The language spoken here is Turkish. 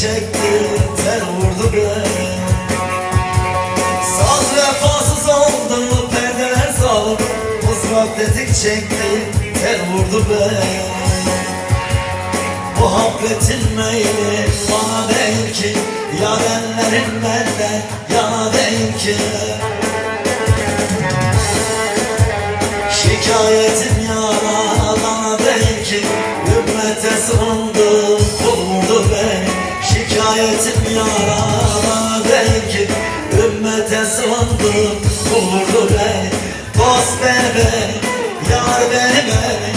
çekti ter vurdu beni. Saz vefasız oldu perdeler saldı Mızrak tetik çekti ter vurdu beni. Muhabbetin meyli bana değil ki. Yarenlerin benden yana değil ki. Şikayetim Şikayetim yana bana değil ki Ümmete sığındı kul vurdu beni Dost beni, yar beni,